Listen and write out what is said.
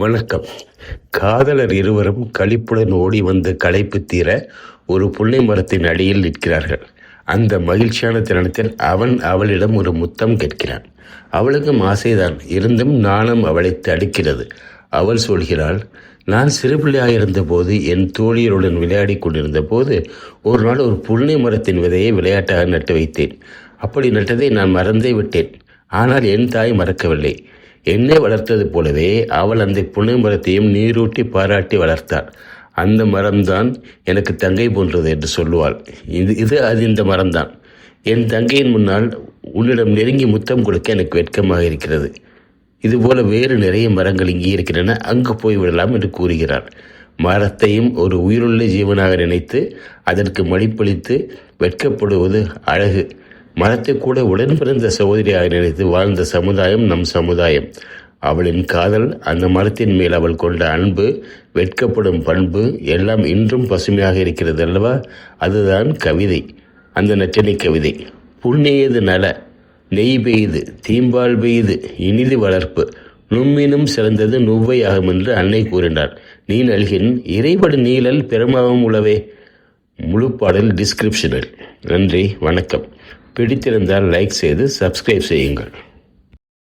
வணக்கம். காதலர் இருவரும் களிப்புடன் ஓடி வந்து களைப்பு தீர ஒரு புன்னை மரத்தின் அடியில் நிற்கிறார்கள். அந்த மகிழ்ச்சியான தருணத்தில் அவன் அவளிடம் ஒரு முத்தம் கேட்கிறான். அவளுக்கும் ஆசைதான். இருந்தும் நாணம் அவளை தடுக்கிறது. அவள் சொல்கிறாள் நான் சிறுபிள்ளையாக இருந்தபோது என் தோழியருடன் விளையாடி கொண்டிருந்த போது ஒரு நாள் ஒரு புன்னை மரத்தின் விதையை விளையாட்டாக நட்டு வைத்தேன். அப்படி நட்டதை நான் மறந்தே விட்டேன். ஆனால் என் தாய் மறக்கவில்லை. என்னை வளர்த்தது போலவே அவள் அந்த புனை மரத்தையும் நீரூட்டி பாராட்டி வளர்த்தாள். அந்த மரம்தான் எனக்கு தங்கை போன்றது என்று சொல்லுவாள். இது இது அது இந்த மரம்தான். என் தங்கையின் முன்னால் உன்னிடம் நெருங்கி முத்தம் கொடுக்க எனக்கு வெட்கமாக இருக்கிறது. இதுபோல வேறு நிறைய மரங்கள் இங்கே இருக்கின்றன. அங்கு போய் விடலாம் என்று கூறுகிறார் மரத்தையும் ஒரு உயிருள்ள ஜீவனாக நினைத்து அதற்கு மடிப்பளித்து வெட்கப்படுவது அழகு. மரத்தை கூட உடன் பிறந்த சகோதரியாக நினைத்து வாழ்ந்த சமுதாயம் நம் சமுதாயம். அவளின் காதல் அந்த மரத்தின் மேல் அவள் கொண்ட அன்பு வெட்கப்படும் பண்பு எல்லாம் இன்றும் பசுமையாக இருக்கிறது அல்லவா? அதுதான் கவிதை. அந்த நற்றினை கவிதை. புண்ணியது நல நெய் பெய்து தீம்பால் பெய்து இனிது வளர்ப்பு. நும்மினும் சிறந்தது நுவ்வையாகும் என்று அன்னை கூறினார் நீ நல்கின் இறைபடு நீழல் பெருமாவும் உளவே. முழு பாடல் டிஸ்கிரிப்ஷனில் நன்றி வணக்கம். பிடித்திருந்தால் லைக் செய்து சப்ஸ்கிரைப் செய்யுங்கள்.